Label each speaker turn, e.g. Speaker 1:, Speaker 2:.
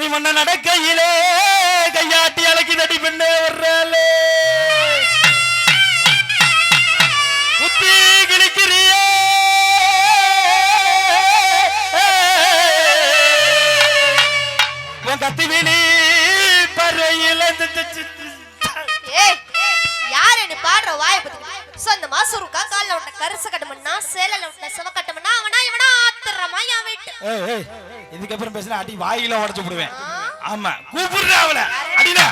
Speaker 1: நீ முன்ன நடக்கையிலே கையாட்டி அழகி தடி பெண்ணே வர்றாளே புத்தி கிழிக்கிறியே. உன் கத்தி விழி பறையில்
Speaker 2: பாடுற வாய்ப்பு பத்தி சொந்தமா சுருக்கா கால்ல விட்ட கருசு கட்டமுன்னா சேலையில விட்ட சிவ கட்டமுன்னா அவனா ஆத்திரமா என் வீட்டு.
Speaker 1: ஏய் ஏய் இதுக்கப்புறம் பேசினா அடி வாயில உடச்சு விடுவேன். ஆமா கூப்பிடுற அவளை. அடிடா.